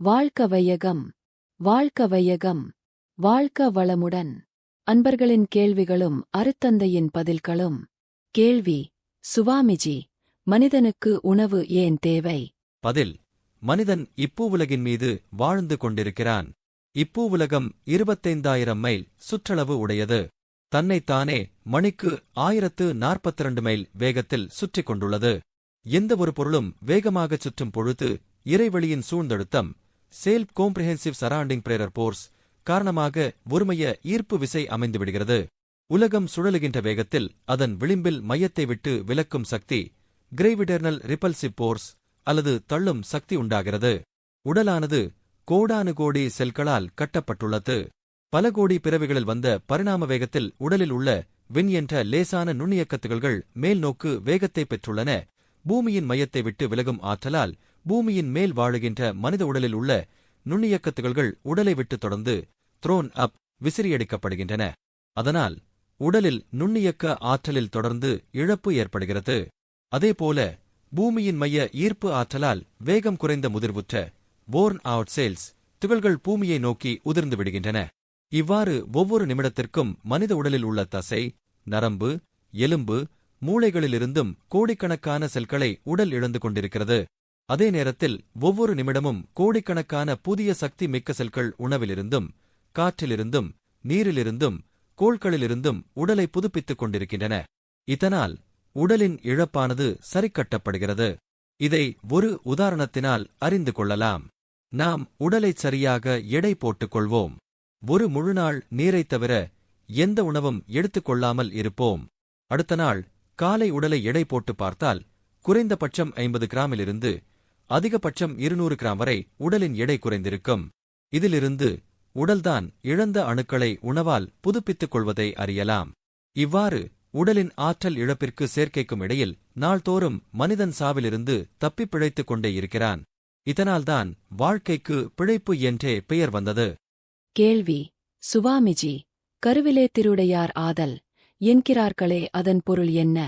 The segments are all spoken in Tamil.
வாழ்க்க வையகம் வாழ்க்க வையகம் வாழ்க்க வளமுடன் அன்பர்களின் கேள்விகளும் அருத்தந்தையின் பதில்களும். கேள்வி சுவாமிஜி மனிதனுக்கு உணவு ஏன் தேவை? பதில் மனிதன் இப்பூவுலகின் மீது வாழ்ந்து கொண்டிருக்கிறான். இப்பூவுலகம் இருபத்தைந்தாயிரம் மைல் சுற்றளவு உடையது. தன்னைத்தானே மணிக்கு ஆயிரத்து நாற்பத்திரண்டு மைல் வேகத்தில் சுற்றிக் கொண்டுள்ளது. எந்த ஒரு பொருளும் வேகமாகச் சுற்றும் பொழுது இறைவெளியின் சூழ்ந்தழுத்தம் சேல்ப் கோம்ப்ரிஹென்சிவ் சரவுண்டிங் பிரேரர் போர்ஸ் காரணமாக ஒருமைய ஈர்ப்பு விசை அமைந்துவிடுகிறது. உலகம் சுழலுகின்ற வேகத்தில் அதன் விளிம்பில் மையத்தை விட்டு விலக்கும் சக்தி கிரேவிடர்னல் ரிப்பல்சிவ் போர்ஸ் அல்லது தள்ளும் சக்தி உண்டாகிறது. உடலானது கோடானு கோடி செல்களால் கட்டப்பட்டுள்ளது. பல கோடி பிறவிகளில் வந்த பரிணாம வேகத்தில் உடலில் உள்ள விண் என்ற லேசான நுண்ணியக்கத்துகள்கள் மேல்நோக்கு வேகத்தை பெற்றுள்ளன. பூமியின் மையத்தை விட்டு விலகும் ஆற்றலால் பூமியின் மேல் வாழுகின்ற மனித உடலில் உள்ள நுண்ணியக்கத் துகள்கள் உடலை விட்டு தொடர்ந்து த்ரோன் அப் விசிறியடிக்கப்படுகின்றன. அதனால் உடலில் நுண்ணியக்க ஆற்றலில் தொடர்ந்து இழப்பு ஏற்படுகிறது. அதேபோல பூமியின் மைய ஈர்ப்பு ஆற்றலால் வேகம் குறைந்த முதிர்வுற்ற போர்ன் அவுட் சேல்ஸ் துகள்கள் பூமியை நோக்கி உதிர்ந்து விடுகின்றன. இவ்வாறு ஒவ்வொரு நிமிடத்திற்கும் மனித உடலில் உள்ள தசை நரம்பு எலும்பு மூளைகளிலிருந்தும் கோடிக்கணக்கான செல்களை உடல் இழந்து கொண்டிருக்கிறது. அதே நேரத்தில் ஒவ்வொரு நிமிடமும் கோடிக்கணக்கான புதிய சக்தி மிக்க செல்கள் உணவிலிருந்தும் காற்றிலிருந்தும் நீரிலிருந்தும் கோள்களிலிருந்தும் உடலை புதுப்பித்துக் கொண்டிருக்கின்றன. இதனால் உடலின் இழப்பானது சரிக்கட்டப்படுகிறது. இதை ஒரு உதாரணத்தினால் அறிந்து கொள்ளலாம். நாம் உடலைச் சரியாக எடை போட்டுக் கொள்வோம். ஒரு முழுநாள் நீரைத் தவிர எந்த உணவும் எடுத்துக்கொள்ளாமல் இருப்போம். அடுத்த நாள் காலை உடலை எடை போட்டு பார்த்தால் குறைந்தபட்சம் ஐம்பது கிராமிலிருந்து அதிகபட்சம் இருநூறு கிராம் வரை உடலின் எடை குறைந்திருக்கும். இதிலிருந்து உடல்தான் இழந்த அணுக்களை உணவால் புதுப்பித்துக் கொள்வதை அறியலாம். இவ்வாறு உடலின் ஆற்றல் இழப்பிற்கு சேர்க்கைக்கும் இடையில் நாள்தோறும் மனிதன் சாவிலிருந்து தப்பிப் பிழைத்துக் கொண்டே இருக்கிறான். இதனால்தான் வாழ்க்கைக்கு பிழைப்பு என்றே பெயர் வந்தது. கேள்வி சுவாமிஜி கருவிலே திருடையார் ஆதல் என்கிறார்களே அதன் பொருள் என்ன?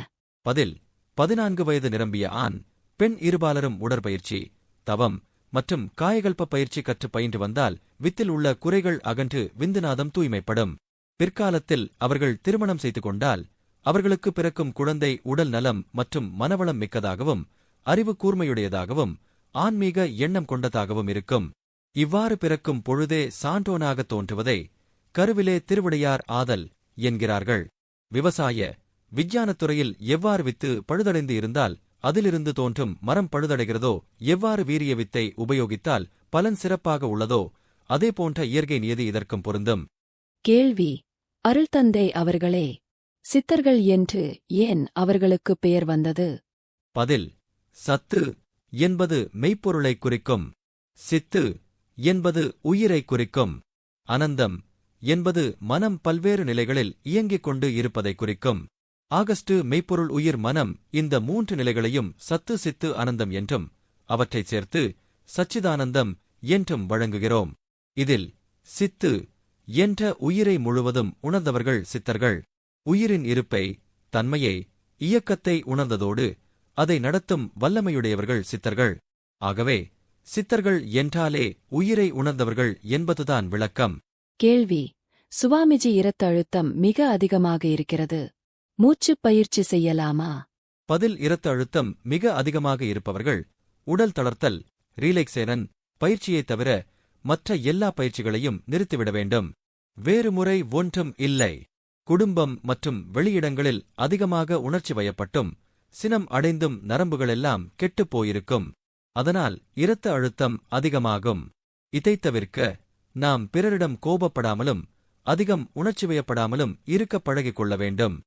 பதில் பதினான்கு வயது நிரம்பிய ஆண் பெண் இருபாலரும் உடற்பயிற்சி தவம் மற்றும் காயகல்ப பயிற்சி கற்று பயின்று வந்தால் வித்தில் உள்ள குறைகள் அகன்று விந்துநாதம் தூய்மைப்படும். பிற்காலத்தில் அவர்கள் திருமணம் செய்து கொண்டால் அவர்களுக்கு பிறக்கும் குழந்தை உடல் நலம் மற்றும் மனவளம் மிக்கதாகவும் அறிவு கூர்மையுடையதாகவும் ஆன்மீக எண்ணம் கொண்டதாகவும் இருக்கும். இவ்வாறு பிறக்கும் பொழுதே சான்றோனாகத் தோன்றுவதை கருவிலே திருவிடையார் ஆதல் என்கிறார்கள். விவசாய விஞ்ஞானத்துறையில் எவ்வாறு வித்து பழுதடைந்து இருந்தால் அதிலிருந்து தோன்றும் மரம் பழுதடைகிறதோ எவ்வாறு வீரிய வித்தை உபயோகித்தால் பலன் சிறப்பாக உள்ளதோ அதே போன்ற இயற்கை நியதி இதற்கும் பொருந்தும். கேள்வி. அருள்தந்தை அவர்களே சித்தர்கள் என்று ஏன் அவர்களுக்கு பெயர் வந்தது? பதில். சத்து என்பது மெய்ப்பொருளைக் குறிக்கும். சித்து என்பது உயிரைக் குறிக்கும். அனந்தம் என்பது மனம் பல்வேறு நிலைகளில் இயங்கிக் கொண்டு இருப்பதைக் குறிக்கும். ஆகஸ்டு மெய்ப்பொருள் உயிர் மனம் இந்த மூன்று நிலைகளையும் சத்து சித்து அனந்தம் என்றும் அவற்றைச் சேர்த்து சச்சிதானந்தம் என்றும் வழங்குகிறோம். இதில் சித்து என்ற உயிரை முழுவதும் உணர்ந்தவர்கள் சித்தர்கள். உயிரின் இருப்பை தன்மையை இயக்கத்தை உணர்ந்ததோடு அதை நடத்தும் வல்லமையுடையவர்கள் சித்தர்கள். ஆகவே சித்தர்கள் என்றாலே உயிரை உணர்ந்தவர்கள் என்பதுதான் விளக்கம். கேள்வி. சுவாமிஜி இரத்த அழுத்தம் மிக அதிகமாக இருக்கிறது. மூச்சுப் பயிற்சி செய்யலாமா? பதில் இரத்த அழுத்தம் மிக அதிகமாக இருப்பவர்கள் உடல் தளர்த்தல் ரீலேக்சேரன் பயிற்சியைத் தவிர மற்ற எல்லா பயிற்சிகளையும் நிறுத்திவிட வேண்டும். வேறு முறை ஒன்றும் இல்லை. குடும்பம் மற்றும் வெளியிடங்களில் அதிகமாக உணர்ச்சி வயப்பட்டும் சினம் அடைந்தும் நரம்புகளெல்லாம் கெட்டுப் போயிருக்கும். அதனால் இரத்த அழுத்தம் அதிகமாகும். இதைத் தவிர்க்க நாம் பிறரிடம் கோபப்படாமலும் அதிகம் உணர்ச்சி வயப்படாமலும் இருக்க பழகிக் கொள்ள வேண்டும்.